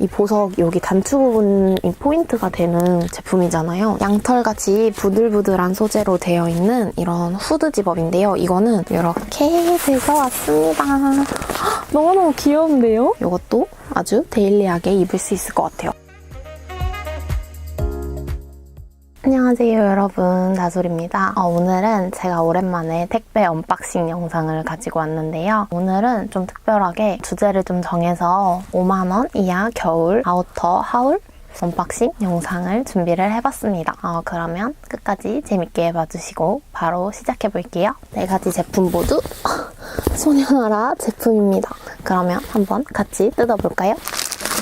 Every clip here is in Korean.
이 보석 여기 단추 부분이 포인트가 되는 제품이잖아요. 양털같이 부들부들한 소재로 되어 있는 이런 후드 집업인데요. 이거는 이렇게 들고 왔습니다. 헉, 너무너무 귀여운데요? 이것도 아주 데일리하게 입을 수 있을 것 같아요. 안녕하세요 여러분. 나솔입니다. 어, 오늘은 제가 오랜만에 택배 언박싱 영상을 가지고 왔는데요. 오늘은 좀 특별하게 주제를 좀 정해서 5만원 이하 겨울 아우터 하울 언박싱 영상을 준비를 해봤습니다. 어, 그러면 끝까지 재밌게 봐주시고 바로 시작해볼게요. 네 가지 제품 모두 소녀나라 제품입니다. 그러면 한번 같이 뜯어볼까요?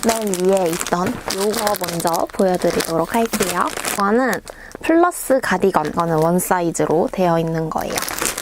맨 위에 있던 요거 먼저 보여드리도록 할게요. 이거는 플러스 가디건. 이거는 원 사이즈로 되어 있는 거예요.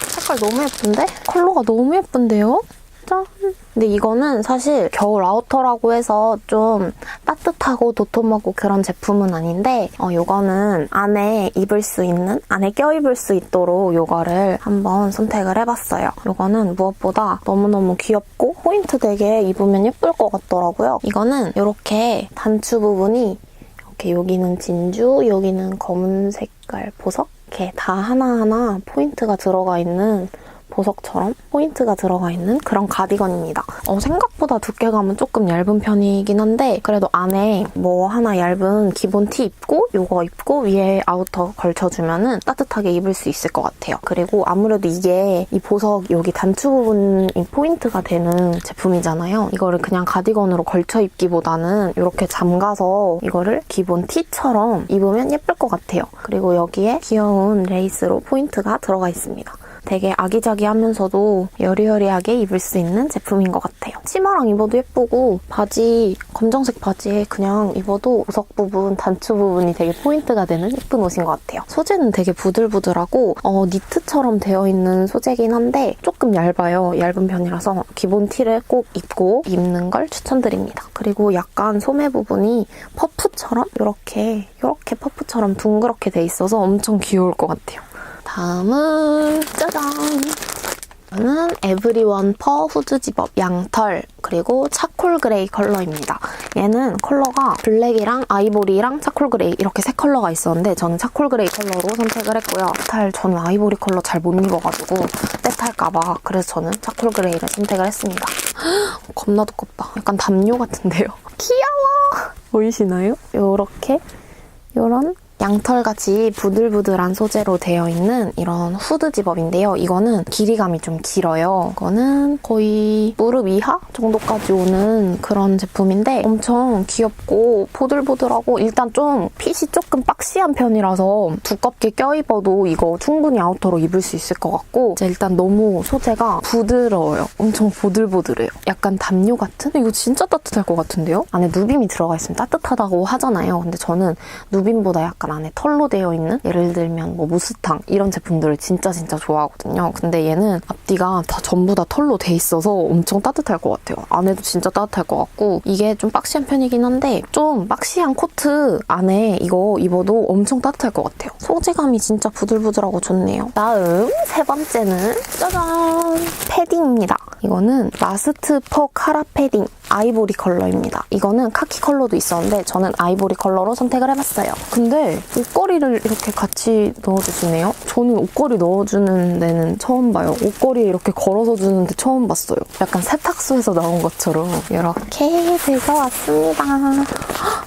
색깔 너무 예쁜데? 컬러가 너무 예쁜데요? 짠! 근데 이거는 사실 겨울 아우터라고 해서 좀 따뜻하고 도톰하고 그런 제품은 아닌데 어, 이거는 안에 입을 수 있는, 안에 껴입을 수 있도록 이거를 한번 선택을 해봤어요. 이거는 무엇보다 너무너무 귀엽고 포인트 되게 입으면 예쁠 것 같더라고요. 이거는 이렇게 단추 부분이 이렇게 여기는 진주, 여기는 검은 색깔 보석 이렇게 다 하나하나 포인트가 들어가 있는 보석처럼 포인트가 들어가 있는 그런 가디건입니다. 어, 생각보다 두께감은 조금 얇은 편이긴 한데 그래도 안에 뭐 하나 얇은 기본 티 입고 요거 입고 위에 아우터 걸쳐주면은 따뜻하게 입을 수 있을 것 같아요. 그리고 아무래도 이게 이 보석 여기 단추 부분이 포인트가 되는 제품이잖아요. 이거를 그냥 가디건으로 걸쳐 입기보다는 이렇게 잠가서 이거를 기본 티처럼 입으면 예쁠 것 같아요. 그리고 여기에 귀여운 레이스로 포인트가 들어가 있습니다. 되게 아기자기하면서도 여리여리하게 입을 수 있는 제품인 것 같아요. 치마랑 입어도 예쁘고 바지, 검정색 바지에 그냥 입어도 보석 부분, 단추 부분이 되게 포인트가 되는 예쁜 옷인 것 같아요. 소재는 되게 부들부들하고 어, 니트처럼 되어 있는 소재긴 한데 조금 얇아요. 얇은 편이라서 기본 티를 꼭 입고 입는 걸 추천드립니다. 그리고 약간 소매 부분이 퍼프처럼 이렇게 이렇게 퍼프처럼 둥그렇게 돼 있어서 엄청 귀여울 것 같아요. 다음은 짜잔! 이거는 에브리원 퍼 후드 집업 양털 그리고 차콜 그레이 컬러입니다. 얘는 컬러가 블랙이랑 아이보리랑 차콜 그레이 이렇게 세 컬러가 있었는데 저는 차콜 그레이 컬러로 선택을 했고요. 스타일 저는 아이보리 컬러 잘 못 입어가지고 때탈까봐 그래서 저는 차콜 그레이를 선택을 했습니다. 겁나 두껍다. 약간 담요 같은데요. 귀여워! 보이시나요? 요렇게 요런 양털같이 부들부들한 소재로 되어 있는 이런 후드 집업인데요. 이거는 길이감이 좀 길어요. 이거는 거의 무릎 이하 정도까지 오는 그런 제품인데 엄청 귀엽고 보들보들하고 일단 좀 핏이 조금 박시한 편이라서 두껍게 껴입어도 이거 충분히 아우터로 입을 수 있을 것 같고 일단 너무 소재가 부드러워요. 엄청 보들보들해요. 약간 담요 같은? 이거 진짜 따뜻할 것 같은데요? 안에 누빔이 들어가 있으면 따뜻하다고 하잖아요. 근데 저는 누빔보다 약간 안에 털로 되어 있는 예를 들면 뭐 무스탕 이런 제품들을 진짜 진짜 좋아하거든요. 근데 얘는 앞뒤가 다 전부 다 털로 돼 있어서 엄청 따뜻할 것 같아요. 안에도 진짜 따뜻할 것 같고 이게 좀 박시한 편이긴 한데 좀 박시한 코트 안에 이거 입어도 엄청 따뜻할 것 같아요. 소재감이 진짜 부들부들하고 좋네요. 다음 세 번째는 짜잔 패딩입니다. 이거는 마스트 퍼 카라 패딩 아이보리 컬러입니다. 이거는 카키 컬러도 있었는데 저는 아이보리 컬러로 선택을 해봤어요. 근데 옷걸이를 이렇게 같이 넣어주시네요. 저는 옷걸이 넣어주는 데는 처음 봐요. 옷걸이 이렇게 걸어서 주는데 처음 봤어요. 약간 세탁소에서 나온 것처럼 이렇게 들고 왔습니다.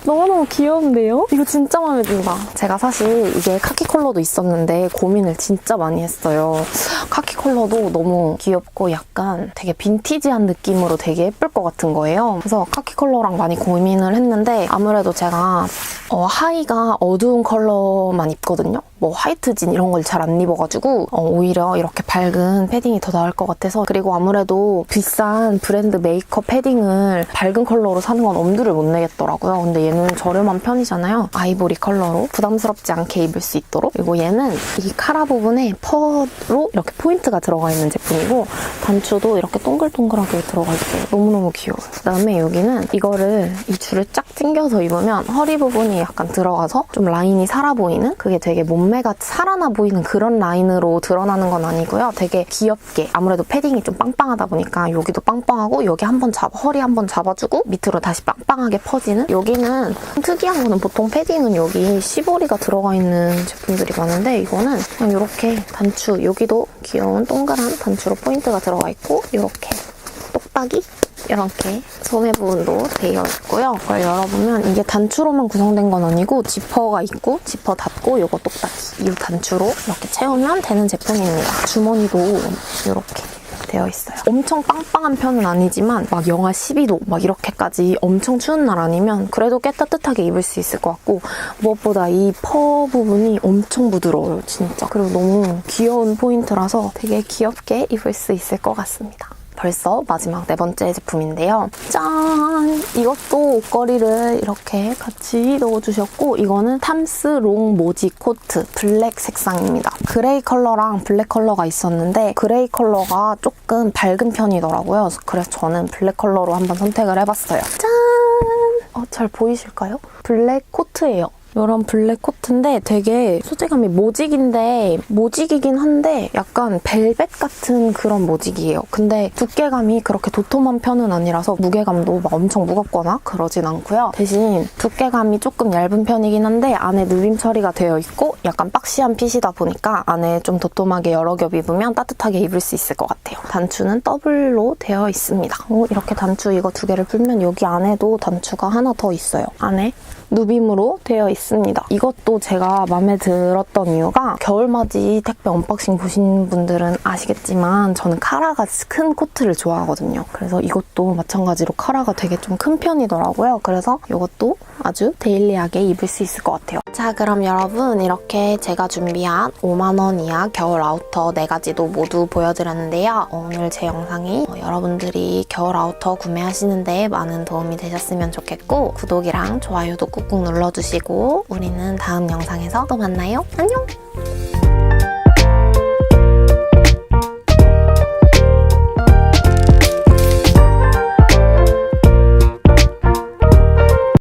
너무너무 귀여운데요? 이거 진짜 마음에 든다. 제가 사실 이게 카키 컬러도 있었는데 고민을 진짜 많이 했어요. 카키 컬러도 너무 귀엽고 약간 되게 빈티지한 느낌으로 되게 예쁠 것 같은 거예요. 그래서 카키 컬러랑 많이 고민을 했는데 아무래도 제가 어, 하의가 어두운 컬러만 입거든요. 뭐 화이트 진 이런 걸 잘 안 입어가지고 어, 오히려 이렇게 밝은 패딩이 더 나을 것 같아서 그리고 아무래도 비싼 브랜드 메이크업 패딩을 밝은 컬러로 사는 건 엄두를 못 내겠더라고요. 근데 얘는 저렴한 편이잖아요. 아이보리 컬러로 부담스럽지 않게 입을 수 있도록 그리고 얘는 이 카라 부분에 펄로 이렇게 포인트가 들어가 있는 제품이고 단추도 이렇게 동글동글하게 들어가 있어요. 너무너무 귀여워요. 그다음에 여기는 이거를 이 줄을 쫙 당겨서 입으면 허리 부분이 약간 들어가서 좀 라인이 살아 보이는 그게 되게 몸 매가 살아나 보이는 그런 라인으로 드러나는 건 아니고요. 되게 귀엽게 아무래도 패딩이 좀 빵빵하다 보니까 여기도 빵빵하고 여기 한 번 잡아 허리 한 번 잡아주고 밑으로 다시 빵빵하게 퍼지는 여기는 특이한 거는 보통 패딩은 여기 시보리가 들어가 있는 제품들이 많은데 이거는 그냥 이렇게 단추 여기도 귀여운 동그란 단추로 포인트가 들어가 있고 이렇게 똑딱이 이렇게 소매 부분도 되어 있고요. 이걸 열어보면 이게 단추로만 구성된 건 아니고 지퍼가 있고 지퍼 닫고 요거 똑딱이 이 단추로 이렇게 채우면 되는 제품입니다. 주머니도 이렇게 되어 있어요. 엄청 빵빵한 편은 아니지만 막 영하 12도 막 이렇게까지 엄청 추운 날 아니면 그래도 꽤 따뜻하게 입을 수 있을 것 같고 무엇보다 이 퍼 부분이 엄청 부드러워요 진짜 그리고 너무 귀여운 포인트라서 되게 귀엽게 입을 수 있을 것 같습니다. 벌써 마지막 네 번째 제품인데요. 짠! 이것도 옷걸이를 이렇게 같이 넣어주셨고 이거는 탐스 롱 모지 코트 블랙 색상입니다. 그레이 컬러랑 블랙 컬러가 있었는데 그레이 컬러가 조금 밝은 편이더라고요. 그래서 저는 블랙 컬러로 한번 선택을 해봤어요. 짠! 어, 잘 보이실까요? 블랙 코트예요. 이런 블랙 코트인데 되게 소재감이 모직인데 모직이긴 한데 약간 벨벳 같은 그런 모직이에요. 근데 두께감이 그렇게 도톰한 편은 아니라서 무게감도 막 엄청 무겁거나 그러진 않고요. 대신 두께감이 조금 얇은 편이긴 한데 안에 누빔 처리가 되어 있고 약간 박시한 핏이다 보니까 안에 좀 도톰하게 여러 겹 입으면 따뜻하게 입을 수 있을 것 같아요. 단추는 더블로 되어 있습니다. 오, 이렇게 단추 이거 두 개를 풀면 여기 안에도 단추가 하나 더 있어요. 안에 누빔으로 되어 있습니다. 이것도 제가 마음에 들었던 이유가 겨울맞이 택배 언박싱 보신 분들은 아시겠지만 저는 카라가 큰 코트를 좋아하거든요. 그래서 이것도 마찬가지로 카라가 되게 좀 큰 편이더라고요. 그래서 이것도 아주 데일리하게 입을 수 있을 것 같아요. 자 그럼 여러분 이렇게 제가 준비한 5만원 이하 겨울 아우터 4가지도 모두 보여드렸는데요. 오늘 제 영상이 어, 여러분들이 겨울 아우터 구매하시는데 많은 도움이 되셨으면 좋겠고 구독이랑 좋아요도 꾹꾹 눌러주시고 우리는 다음 영상에서 또 만나요. 안녕!